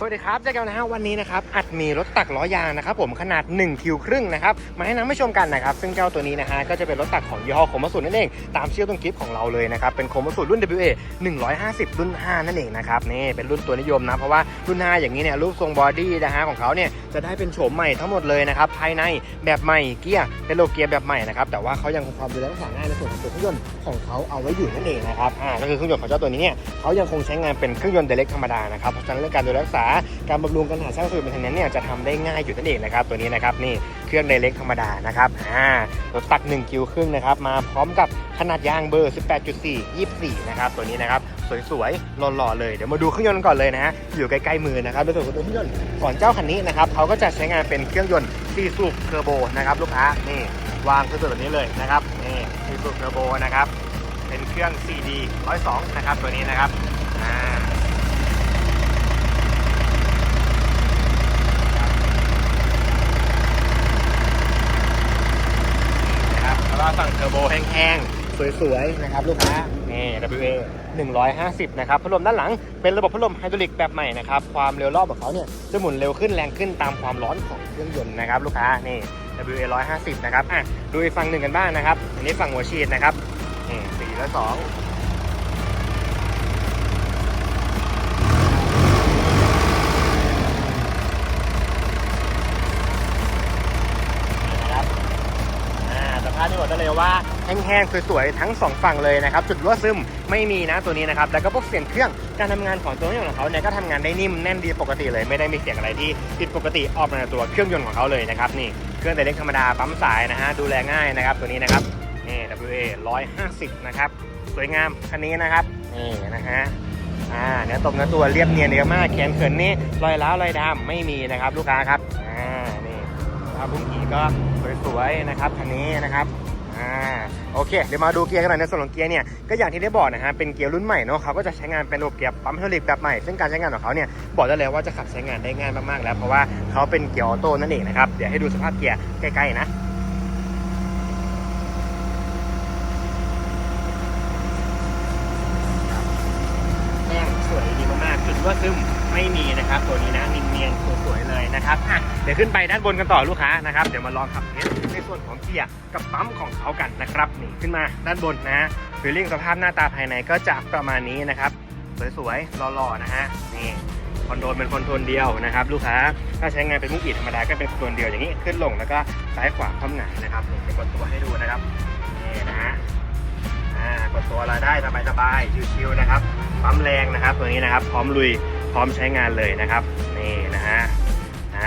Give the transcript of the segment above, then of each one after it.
สวัสดีครับเจอกันนะฮะวันนี้นะครับอัดมีรถตักล้อยางนะครับผมขนาด1คิวครึ่งนะครับมาให้นำให้ชมกันนะครับซึ่งเจ้าตัวนี้นะฮะก็จะเป็นรถตักของยี่ห้อโคมัสุนั่นเองตามชื่อต้นคลิปของเราเลยนะครับเป็นโคมัสุรุ่น WA 150 รุ่น 5 นั่นเองนะครับนี่เป็นรุ่นตัวนิยมนะเพราะว่ารุ่น 5 อย่างนี้เนี่ยรูปทรงบอดี้นะฮะของเขาเนี่ยจะได้เป็นโฉมใหม่ทั้งหมดเลยนะครับภายในแบบใหม่เกียร์เป็นโลเกียร์แบบใหม่นะครับแต่ว่าเขายังคงความดูแลรักษาง่ายในส่วนของตัวเครื่องยนต์ของเขาเอาไว้อยู่นั่นเองนะครับอ่าก็คือเครื่องยนต์ของเจ้าตัวนี้เนี่ยเขายังคงใช้งานเป็นเครื่องยนต์เดเล็กธรรมดานะครับเพราะฉะนั้นเรื่องการดูแลรักษาการบำรุงการหาสร้างสูตรเป็นนั้นเนี่ยจะทำได้ง่ายอยู่นั่นเองนะครับตัวนี้นะครับนี่เครื่องไดเล็กธรรมดานะครับอ่ารถตัก1คิวครึ่งนะครับมาพร้อมกับขนาดยางเบอร์ 18.4 24 นะครับตัวนี้นะครับสวยๆหล่อๆเลยเดี๋ยวมาดูเครื่องยนต์ก่อนเลยนะฮะอยู่ใกล้ๆมือนะครับในส่วนของตัวเครื่องยนต์ก่อนเจ้าคันนี้นะครับเขาก็จะใช้งานเป็นเครื่องยนต์4สูบเทอร์โบนะครับลูกค้านี่วางคือแบบนี้เลยนะครับนี่4สูบเทอร์โบนะครับเป็นเครื่อง 4D 102 นะครับตัวนี้นะครับอ่า นะครับแล้วก็ฝั่งเทอร์โบ แห้งๆ สวยๆ นะครับลูกค้า นี่ WA 150 นะครับ พัดลมด้านหลังเป็นระบบพัดลมไฮดรอลิกแบบใหม่นะครับ ความเร็วรอบของเขาเนี่ยจะหมุนเร็วขึ้นแรงขึ้นตามความร้อนของเครื่องยนต์นะครับลูกค้า นี่ WA 150 นะครับ อะ ดูอีกฝั่งหนึ่งกันบ้างนะครับ อันนี้ฝั่งหัวฉีดนะครับ นี่สี่และสองนี่นะครับ อ่าสภาพที่บอกได้ เลยว่าแห้งๆสวยๆทั้งสองฝั่งเลยนะครับจุดรั่วซึมไม่มีนะตัวนี้นะครับแล้วก็พวกเสียงเครื่องการทำงานของตัวเครื่องยนต์ของเขาเนี่ยก็ทำงานได้นิ่มแน่นดีปกติเลย ไม่ได้มีเสียงอะไรที่ผิดปกติออกมาในตัวเครื่องยนต์ของเขาเลยนะครับนี่เครื่องแต่เล็กธรรมดาปั๊มสายนะฮะดูแลง่ายนะครับตัวนี้นะครับนี่ WA 150นะครับสวยงามคันนี้นะครับนี่นะฮะอ่าเนื้อตรงเนื้อตัวเรียบเนียนเยอะมากแขนเขินนี่รอยร้าวรอยดำไม่มีนะครับ ลูกค้าครับอ่านี่ครับพุ่งขี่ก็สวยๆนะครับคันนี้นะครับ อ่าโอเคเดี๋ยวมาดูเกียร์กันหน่อยในส่วนของเกียร์เนี่ยก็อย่างที่ได้บอกนะฮะเป็นเกียร์รุ่นใหม่เนาะเขาก็จะใช้งานเป็นระบบเกียร์ปั๊มไฮดรอลิกแบบใหม่ซึ่งการใช้งานของเขาเนี่ยบอกได้เลยว่าจะขับใช้งานได้ง่ายมากๆแล้วเพราะว่าเขาเป็นเกียร์ออโต้นั่นเองนะครับเดี๋ยวให้ดูสภาพเกียร์ใกล้ๆนะแห้งสวยดีมากๆจุดรั่วซึมไม่มีนะครับตัวนี้นะเนียนๆสวยๆเลยนะครับอะเดี๋ยวขึ้นไปด้านบนกันต่อลูกค้านะครับเดี๋ยวมาลองขับเทส ส่วนของเกียร์กับปั๊มของเขากันนะครับนี่ขึ้นมาด้านบนนะฟีลลิ่งสภาพหน้าตาภายในก็จะประมาณนี้นะครับ สวยๆหล่อๆนะฮะนี่คอนโทรลเป็นคอนโทรลเดียวนะครับ ลูกค้าถ้าใช้งานเป็นมุกอีธรรมดาก็เป็นคอนโทรลเดียวอย่างนี้ขึ้นลงแล้วก็ซ้ายขวาคว่ำหงายนะครับนี่จะกดตัวให้ดูนะครับนี่นะฮะกดตัวเราได้สบายๆชิวๆนะครับปั๊มแรงนะครับ ตัวนี้นะครับ พร้อมลุยพร้อมใช้งานเลยนะครับนี่นะฮะ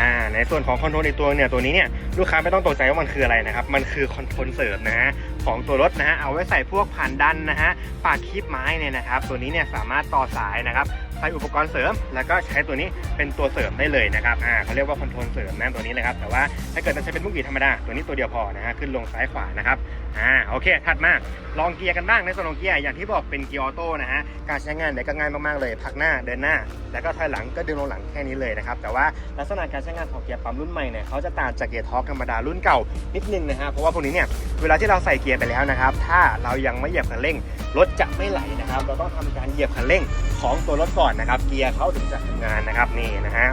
อ่าในส่วนของคอนโทรลในตัวเนี่ยตัวนี้เนี่ยลูกค้าไม่ต้องตกใจว่ามันคืออะไรนะครับมันคือคอนโทรลเสริมนะฮะ ของตัวรถนะฮะเอาไว้ใส่พวกผ่านดันนะฮะปากคีบไม้เนี่ยนะครับ ตัวนี้เนี่ยสามารถต่อสายนะครับใส่อุปกรณ์เสริม แล้วก็ใช้ตัวนี้เป็นตัวเสริมได้เลยนะครับอ่าเขาเรียกว่าคอนโทรลเสริมนะตัวนี้เลยครับ แต่ว่าถ้าเกิดจะใช้เป็นมุกกีธรรมดาตัวนี้ตัวเดียวพอนะฮะขึ้นลงซ้ายขวานะครับอ่าโอเค ถัดมาลองเกียร์กันบ้างในส่วนของเกียร์อย่างที่บอกเป็นเกียร์ออโต้นะฮะการใช้งานเนี่ยก็ง่ายมากๆเลยพักหน้าเดินหน้า แล้วก็ถอยหลังก็ดึงลงหลังแค่นี้เลยนะครับแต่ว่าลักษณะการใช้งานของเกียร์ปั๊มรุ่นใหม่เนี่ยเขาจะต่างจากเกียร์ทอร์กธรรมดารุ่นเก่านิดนึงนะฮะเพราะว่าพวกนี้เนี่ยเวลาที่เราใส่เกียร์ไปแล้วนะครับ ถ้าเรายังไม่เหยียบคันเร่ง รถจะไม่ไหลนะครับ เราต้องทำการเหยียบคันเร่งของตัวรถก่อนนะครับ เกียร์เขาถึงจะทำงานนะครับนี่นะฮะ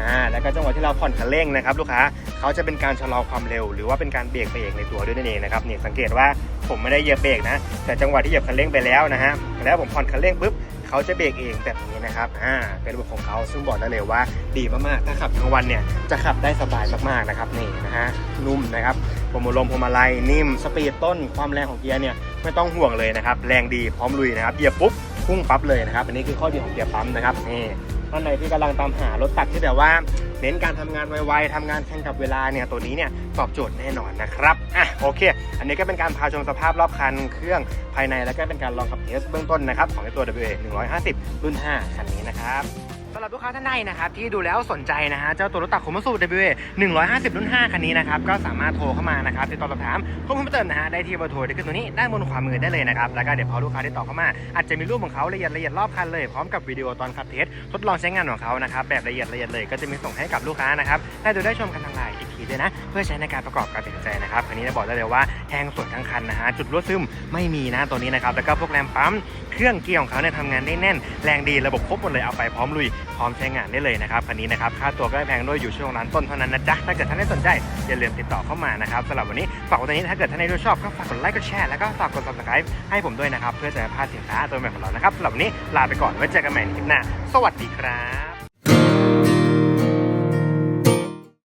อ่าแล้วก็จังหวะที่เราผ่อนคันเร่งนะครับ ลูกค้าเขาจะเป็นการชะลอความเร็ว หรือว่าเป็นการเบรกไปเองในตัวด้วยนั่นเองนะครับนี่สังเกตว่าผมไม่ได้เหยียบเบรกนะ แต่จังหวะที่เหยียบคันเร่งไปแล้วนะฮะแล้วผมผ่อนคันเร่งปุ๊บเขาจะเบรกเองแบบนี้นะครับอ่าเป็นระบบของเขาซึ่งบอกได้เลยว่า ดีมากๆถ้าขับทั้งวันเนี่ยจะขับได้สบายมากๆนะครับนี่นะฮะนุ่มนะครับ พวงมลมพวงมาลัยนิ่ม สปีดต้นความแรงของเกียร์เนี่ยไม่ต้องห่วงเลยนะครับ แรงดีพร้อมลุยนะครับเหยียบปุ๊บพุ่งปั๊บเลยนะครับ อันนี้คือข้อดีของเกียร์ปั๊มนะครับนี่ท่านใดที่กำลังตามหารถตักที่แบบว่า เน้นการทำงานไวๆทำงานแข่งกับเวลาเนี่ยตัวนี้เนี่ยตอบโจทย์แน่นอนนะครับอะโอเค อันนี้ก็เป็นการพาชมสภาพรอบคันเครื่องภายในแล้วก็เป็นการลองขับเทสเบื้องต้นนะครับของตัว WA 150 รุ่น 5 คันนี้นะครับ สำหรับลูกค้าท่านใดนะครับที่ดูแล้วสนใจนะฮะเจ้าตัวรถตักขุมสูตร W 150 รุ่น 5 คันนี้นะครับก็สามารถโทรเข้ามานะครับติดต่อสอบถามข้อมูลเพิ่มเติมนะฮะได้ที่เบอร์โทรที่ขึ้นตัวนี้ด้านบนขวามือได้เลยนะครับแล้วก็เดี๋ยวพอลูกค้าได้ต่อเข้ามา อาจจะมีรูปของเขาละเอียดละเอียดรอบคันเลยพร้อมกับวิดีโอตอนขับเทสทดลองใช้งานของเขานะครับแบบละเอียดละเอียดเลยก็จะมีส่งให้กับลูกค้านะครับได้ดูได้ชมกันทาง อีกทีด้วยนะ เพื่อใช้ในการประกอบการตัดสินใจนะครับคันนี้จะบอกได้เลยว่าแทงสวยทั้งคันนะฮะจุดรั่วซึมไม่มีนะตัวนี้นะครับแล้วก็พวกแรมปั๊มเครื่องเกียร์ของเขาเนี่ยทำงานได้แน่น แรงดีระบบครบหมดเลยเอาไปพร้อมลุยพร้อมใช้งานได้เลยนะครับคันนี้นะครับค่าตัวก็ไม่แพงด้วยอยู่ช่วงร้านต้นเท่านั้นนะจ๊ะถ้าเกิดท่านได้สนใจอย่าลืมติดต่อเข้ามานะครับสำหรับวันนี้ฝากว้ตรงนี้ถ้าเกิดท่านใดชอบก็ฝากกดไลค์กดแชร์แล้วก็ฝากกด subscribe ให้ผมด้วยนะครับเพื่อจะพลาดสินค้าตัวใหม่ของเรานะครับสำหรับวันนี้ลาไปก่อนไว้เจอกันใหม่ในคลิปหน้าสวัสดีครับ